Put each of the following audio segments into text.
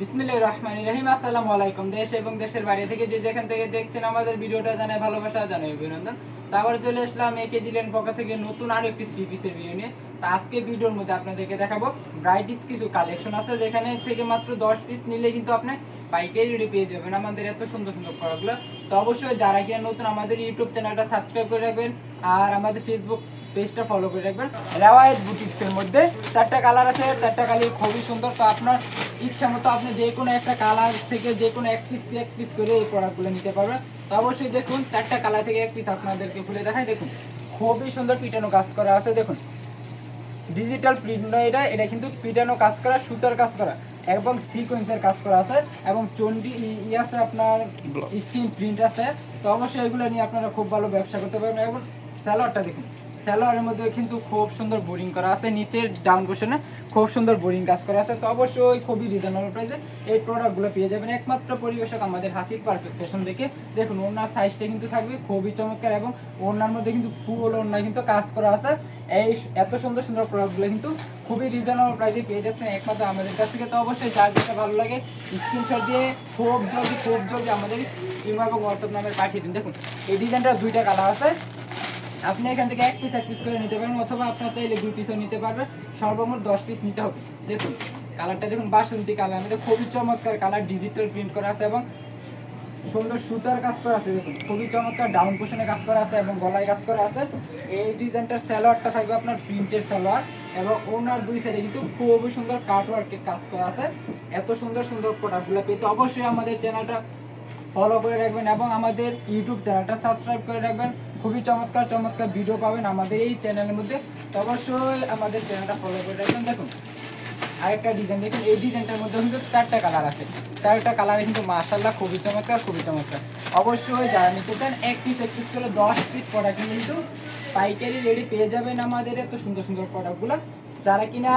বিসমিল্লাহির রহমানির রহিম, আসসালামু আলাইকুম। দেশ এবং দেশের বাইরে থেকে যে যেখান থেকে দেখছেন আমাদের ভিডিওটা জানাই ভালোবাসা জানাই অভিনন্দন। চলে আসলাম একে জিলেন পক্ষ থেকে নতুন আরও একটি থ্রি পিসের ভিডিও নিয়ে। তো আজকে ভিডিওর মধ্যে আপনাদেরকে দেখাবো ব্রাইটিস কিছু কালেকশন আছে, যেখানে থেকে মাত্র দশ পিস নিলে কিন্তু আপনি পাইকারি পেয়ে যাবেন আমাদের এত সুন্দর সুন্দর প্রোডাক্টগুলো তো অবশ্যই যারা কিনা নতুন আমাদের ইউটিউব চ্যানেলটা সাবস্ক্রাইব করে রাখবেন আর আমাদের ফেসবুক পেজটা ফলো করে রাখবেন। রেওয়ায়ত বুটিক্সের মধ্যে চারটা কালার আছে, চারটা কালার খুবই সুন্দর। তো আপনার ইচ্ছা মতো আপনি যে কোনো একটা কালার থেকে যে কোনো এক পিস এক পিস করে এই প্রোডাক্টগুলো নিতে পারবেন। তো অবশ্যই দেখুন চারটা কালার থেকে এক পিস আপনাদেরকে খুলে দেখায় দেখুন খুবই সুন্দর পিটানো কাজ করা আছে দেখুন। ডিজিটাল প্রিন্ট নয় এটা এটা কিন্তু পিটানো কাজ করা সুতার কাজ করা এবং সিকোয়েন্সের কাজ করা আছে এবং চন্ডি ই- আছে আপনার স্ক্রিন প্রিন্ট আছে। তো অবশ্যই এগুলো নিয়ে আপনারা খুব ভালো ব্যবসা করতে পারবেন এবং স্যালোয়ারটা দেখুন। স্যালোয়ারের মধ্যে কিন্তু খুব সুন্দর বোরিং করা আছে, নিচের ডাউন পোর্শনে খুব সুন্দর বোরিং কাজ করা আছে। তো অবশ্যই খুবই রিজনেবল প্রাইসে এই প্রোডাক্টগুলো পেয়ে যাবেন। একমাত্র পরিবেশক আমাদের হাসির পারফেক্ট ফ্যাশন দেখে। দেখুন ওনার সাইজটা কিন্তু থাকবে খুবই চমৎকার এবং ওনার মধ্যে কিন্তু ফুল ওনার কিন্তু কাজ করা আছে। এই এত সুন্দর সুন্দর প্রোডাক্টগুলো কিন্তু খুবই রিজনেবল প্রাইসে পেয়ে যাচ্ছেন একমাত্র আমাদের কাছ থেকে। তো অবশ্যই যার যেটা ভালো লাগে স্ক্রিনশট দিয়ে খুব জলদি খুব জলদি আমাদের ইমো হোয়াটসঅ্যাপ নাম্বার পাঠিয়ে দিন। দেখুন, এই ডিজাইনটার দুইটা কালার আছে। আপনি এখান থেকে এক পিস এক পিস করে নিতে পারবেন অথবা আপনার চাইলে দুই পিসও নিতে পারবেন সর্বমোট দশ পিস নিতে হবে। দেখুন কালারটা দেখুন, বাসন্তী কালার আমাদের খুবই চমৎকার কালার ডিজিটাল প্রিন্ট করা আছে এবং সুন্দর সুতার কাজ করা আছে। দেখুন, খুবই চমৎকার ডাউন পোশনে কাজ করা আছে এবং গলায় কাজ করা আছে। এই ডিজাইনটার স্যালোয়ারটা থাকবে আপনার প্রিন্টের স্যালোয়ার এবং ওনার দুই সাইডে কিন্তু খুবই সুন্দর কাটওয়ার্কের কাজ করা আছে। এত সুন্দর সুন্দর প্রোডাক্টগুলো পেতে অবশ্যই আমাদের চ্যানেলটা ফলো করে রাখবেন এবং আমাদের ইউটিউব চ্যানেলটা সাবস্ক্রাইব করে রাখবেন। খুবই চমৎকার চমৎকার ভিডিও পাবেন আমাদের এই চ্যানেলের মধ্যে। তো অবশ্যই আমাদের চ্যানেলটা ফলো করে রাখবেন। দেখুন, আরেকটা ডিজাইন দেখুন, এই ডিজাইনটার মধ্যে কিন্তু চারটা কালার আছে। চারটা কালারে কিন্তু মার্শাল্লাহ খুবই চমৎকার খুবই চমৎকার। অবশ্যই যারা নিতে চান, এক পিস এক পিস করে দশ পিস প্রোডাক্ট কিন্তু পাইকারি রেডি পেয়ে যাবেন আমাদের এত সুন্দর সুন্দর প্রোডাক্টগুলো যারা কিনা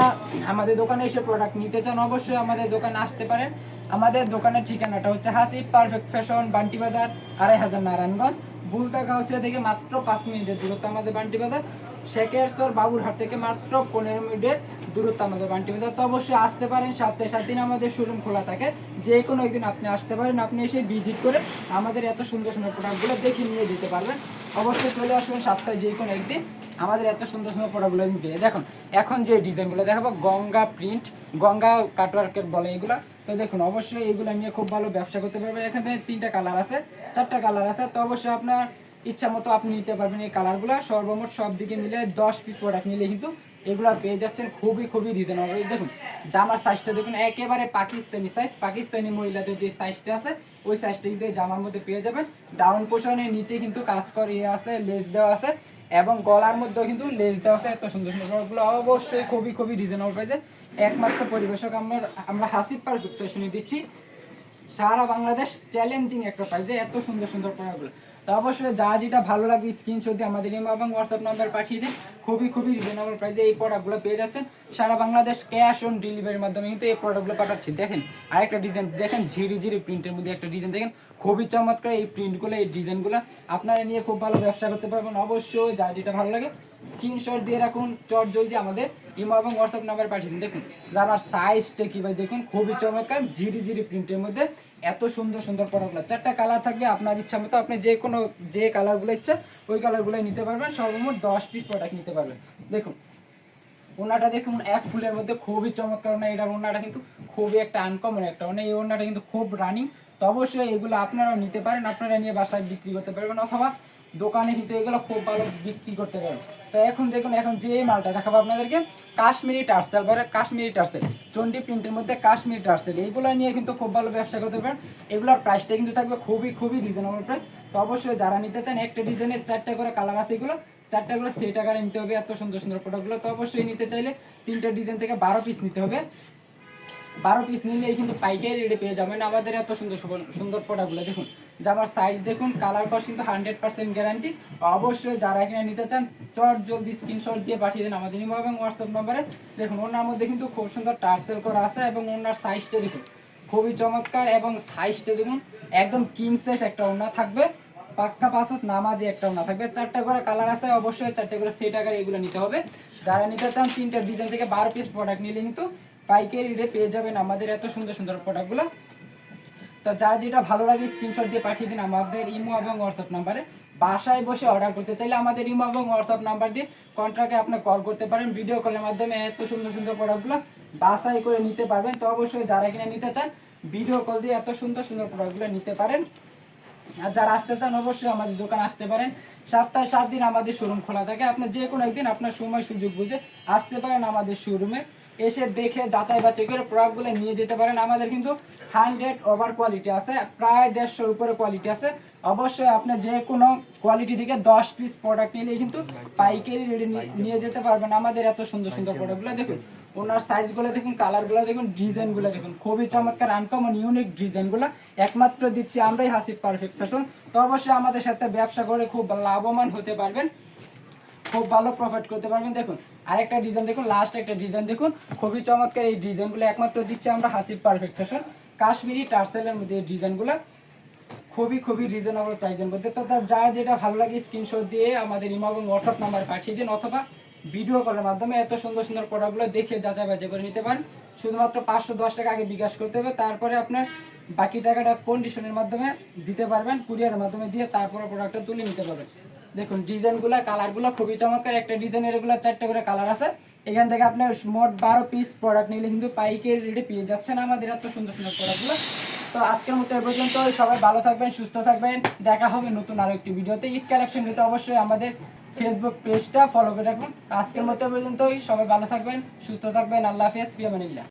আমাদের দোকানে এসে প্রোডাক্ট নিতে চান, অবশ্যই আমাদের দোকানে আসতে পারেন। আমাদের দোকানের ঠিকানাটা হচ্ছে হাসিব পারফেক্ট ফ্যাশন বান্টি বাজার, আড়াই হাজার নারায়ণগঞ্জ। বুলতা গাউসিয়া থেকে মাত্র পাঁচ মিনিটের দূরত্ব আমাদের বান্টি বাজার। শেখেরসর বাবুরহাট থেকে মাত্র পনেরো মিনিটের দূরত্ব আমাদের বান্টি বাজার। তো অবশ্যই আসতে পারেন সপ্তাহে সাত দিন আমাদের শোরুম খোলা থাকে। যে কোনো একদিন আপনি আসতে পারেন, আপনি এসে ভিজিট করে আমাদের এত সুন্দর সুন্দর প্রোডাক্টগুলো দেখে নিয়ে যেতে পারবেন। অবশ্যই চলে আসবেন সপ্তাহে যে কোনো একদিন। আমাদের এত সুন্দর সুন্দর প্রোডাক্টগুলো দিয়ে দেখুন, এখন যে ডিজাইনগুলো দেখাবো, গঙ্গা প্রিন্ট গঙ্গা কাটওয়ার্কের বলে এগুলো। তো দেখুন, অবশ্যই এগুলো নিয়ে খুব ভালো ব্যবসা করতে পারবেন। এখানে তিনটা কালার আছে, চারটা কালার আছে। তো অবশ্যই আপনার ইচ্ছা মতো আপনি নিতে পারবেন এই কালারগুলো সর্বমোট সব দিকে মিলে দশ পিস প্রোডাক্ট নিলে কিন্তু এগুলো পেয়ে যাচ্ছেন খুবই খুবই রিজনেবল দেখুন, জামার সাইজটা দেখুন, একেবারে পাকিস্তানি সাইজ পাকিস্তানি মহিলাদের যে সাইজটা আছে, ওই সাইজটা কিন্তু জামার মধ্যে পেয়ে যাবেন। ডাউন পোর্শনের নিচে কিন্তু কাজ করে আছে লেস দেওয়া আছে। এবং গলার মধ্যেও কিন্তু লেস দেওয়া আছে, এত সুন্দর সুন্দরগুলো। অবশ্যই খুবই খুবই রিজনেবল প্রাইসে একমাত্র পরিবেশক আমরা আমরা হাসিব পার ফ্যাশনে দিচ্ছি। সারা বাংলাদেশ চ্যালেঞ্জিং একটা প্রাইজে এত সুন্দর সুন্দর প্রোডাক্টগুলো তো অবশ্যই যা যেটা ভালো লাগবে স্ক্রিনশট দিয়ে আমাদের ইমো এবং হোয়াটসঅ্যাপ নাম্বার পাঠিয়ে দিন। খুবই খুবই রিজনেবল প্রাইসে এই প্রোডাক্টগুলো পেয়ে যাচ্ছেন। সারা বাংলাদেশ ক্যাশ অন ডেলিভারির মাধ্যমে কিন্তু এই প্রোডাক্টগুলো পাঠাচ্ছি। দেখেন, আরেকটা ডিজাইন দেখেন, ঝিরি ঝিরি প্রিন্টের মধ্যে একটা ডিজাইন দেখেন, খুবই চমৎকার এই প্রিন্টগুলো এই ডিজাইনগুলো আপনারা নিয়ে খুব ভালো ব্যবসা করতে পারবেন। অবশ্যই যা যেটা ভালো লাগে স্ক্রিনশট দিয়ে রাখুন, চট জলদি আমাদের ইমো এবং হোয়াটসঅ্যাপ নাম্বার পাঠিয়ে দিন। দেখুন আমার সাইজটা কি ভাই? দেখুন, খুবই চমৎকার, ঝিরি ঝিরি প্রিন্টের মধ্যে এত সুন্দর সুন্দর প্রোডাক্টগুলো চারটা কালার থাকবে, আপনার ইচ্ছা মতো আপনি যে কোনো, যে কালারগুলো ইচ্ছা, ওই কালারগুলো নিতে পারবেন। সর্বমোট দশ পিস প্রোডাক্ট নিতে পারবেন। দেখুন ওনাটা দেখুন, এক ফুলের মধ্যে খুবই চমৎকার ওনা এটার ওনাটা কিন্তু খুবই একটা আনকমন একটা ওনা এই ওনাটা কিন্তু খুব রানিং তো অবশ্যই এগুলো আপনারাও নিতে পারেন। আপনারা নিয়ে বাসায় বিক্রি করতে পারবেন অথবা দোকানে কিন্তু এগুলো খুব ভালো বিক্রি করতে পারবেন তো এখন দেখুন, এখন যে মালটা দেখাবো আপনাদেরকে, কাশ্মীরি টার্সেল বলে কাশ্মীরি টার্সেল চন্ডি প্রিন্টের মধ্যে কাশ্মীরি টার্সেল, এইগুলো নিয়ে কিন্তু খুব ভালো ব্যবসা করতে পারেন। এগুলোর প্রাইসটা কিন্তু থাকবে খুবই খুবই রিজনেবল প্রাইস তো অবশ্যই যারা নিতে চান, একটা ডিজাইনের চারটে করে কালার আছে এগুলো, চারটা করে সেট আকারে নিতে হবে, এত সুন্দর সুন্দর প্রোডাক্টগুলো তো অবশ্যই নিতে চাইলে তিনটা ডিজাইন থেকে বারো পিস নিতে হবে। বারো পিস নিলেই কিন্তু পাইকারি রেটে পেয়ে যাবেন। আমাদের এত সুন্দর সুন্দর- প্রোডাক্টগুলো দেখুন, জামার সাইজ দেখুন কালার কস কিন্তু হান্ড্রেড পার্সেন্ট গ্যারান্টি অবশ্যই যারা এখানে নিতে চান, চট জলদি স্ক্রিনশট দিয়ে পাঠিয়ে দেন আমাদের ইমো এবং হোয়াটসঅ্যাপ নম্বরে দেখুন, ওনার মধ্যে কিন্তু খুব সুন্দর টার্সেল করা আছে এবং ওনার সাইজটা দেখুন, খুবই চমৎকার এবং সাইজটা দেখুন, একদম কিং সাইজ একটা ওনা থাকবে। পাক্কা পাঁচত নামাজি একটা ওনা থাকবে। চারটা করে কালার আছে, অবশ্যই চারটে করে সেট আকারে এগুলো নিতে হবে। যারা নিতে চান, তিনটা ডিজাইন থেকে বারো পিস প্রোডাক্ট নিলে কিন্তু পাইকারি রেটে পেয়ে যাবেন আমাদের এত সুন্দর সুন্দর প্রোডাক্টগুলো তো যার যেটা ভালো লাগে স্ক্রিনশট দিয়ে পাঠিয়ে দিন আমাদের ইমো এবং হোয়াটসঅ্যাপ নাম্বারে। বাসায় বসে অর্ডার করতে চাইলে আমাদের ইমো এবং হোয়াটসঅ্যাপ নাম্বার দিয়ে কন্ট্রাক্টে আপনি কল করতে পারেন। ভিডিও কলের মাধ্যমে এত সুন্দর সুন্দর প্রোডাক্টগুলো বাসাই করে নিতে পারবেন। তো অবশ্যই যারা কিনে নিতে চান ভিডিও কল দিয়ে এত সুন্দর সুন্দর প্রোডাক্টগুলো নিতে পারেন। আর যারা আসতে চান, অবশ্যই আমাদের দোকান আসতে পারেন। সপ্তাহে সাত দিন আমাদের শোরুম খোলা থাকে। আপনি যে কোনো একদিন আপনার সময়, সুযোগ বুঝে আসতে পারেন আমাদের শোরুমে এসে দেখে যাচাই বাছাই করে প্রোডাক্টগুলো নিয়ে যেতে পারেন। আমাদের কিন্তু হান্ড্রেড ওভার কোয়ালিটি আছে, প্রায় দেড়শোর উপরে কোয়ালিটি আছে। অবশ্যই আপনি যে কোনো কোয়ালিটি থেকে দশ পিস প্রোডাক্ট নিলে কিন্তু পাইকারি রেডি নিয়ে যেতে পারবেন। আমাদের এত সুন্দর সুন্দর প্রোডাক্টগুলো দেখুন, ওনার সাইজগুলো দেখুন কালারগুলো দেখুন ডিজাইনগুলো দেখুন। খুবই চমৎকার আনকমন ইউনিক ডিজাইনগুলো একমাত্র দিচ্ছি আমরাই হাসিব পারফেক্ট ফ্যাশন তো অবশ্যই আমাদের সাথে ব্যবসা করে খুব লাভবান হতে পারবেন। খুব ভালো প্রফিট করতে পারবেন। দেখুন, আরেকটা ডিজাইন দেখুন লাস্ট একটা ডিজাইন দেখুন। খুবই চমৎকার এই ডিজাইনগুলো একমাত্র দিচ্ছি আমরা হাসিব পারফেক্ট ফ্যাশন কাশ্মীরি টার্সেলের মধ্যে এই ডিজাইনগুলো খুবই খুবই রিজনেবল প্রাইসের মধ্যে। তো যার যেটা ভালো লাগে স্ক্রিনশট দিয়ে আমাদের ইমো এবং হোয়াটসঅ্যাপ নাম্বার পাঠিয়ে দিন অথবা ভিডিও কলের মাধ্যমে এত সুন্দর সুন্দর প্রোডাক্টগুলো দেখে যাচাই বাছাই করে নিতে পারেন। শুধুমাত্র পাঁচশো দশ টাকা আগে বিকাশ করতে হবে, তারপরে আপনার বাকি টাকাটা কন্ডিশনের মাধ্যমে দিতে পারবেন কুরিয়ারের মাধ্যমে দিয়ে তারপরে প্রোডাক্টটা তুলে নিতে পারবেন। দেখুন, ডিজাইনগুলো, কালারগুলো খুবই চমৎকার। একটা ডিজাইনের এগুলো চারটে করে কালার আছে। এখান থেকে আপনি মোট বারো পিস প্রোডাক্ট নিলে কিন্তু পাইকারি রেটে পেয়ে যাচ্ছেন আমাদের এত সুন্দর সুন্দর প্রোডাক্টগুলো তো আজকের মতো এ পর্যন্ত, সবাই ভালো থাকবেন, সুস্থ থাকবেন। দেখা হবে নতুন আরও একটি ভিডিওতে। ঈদ কালেকশন নিতে অবশ্যই আমাদের ফেসবুক পেজটা ফলো করে রাখুন আজকের মতো পর্যন্তই, সবাই ভালো থাকবেন, সুস্থ থাকবেন। আল্লাহ হাফেজ পিয়ামানিল্লাহ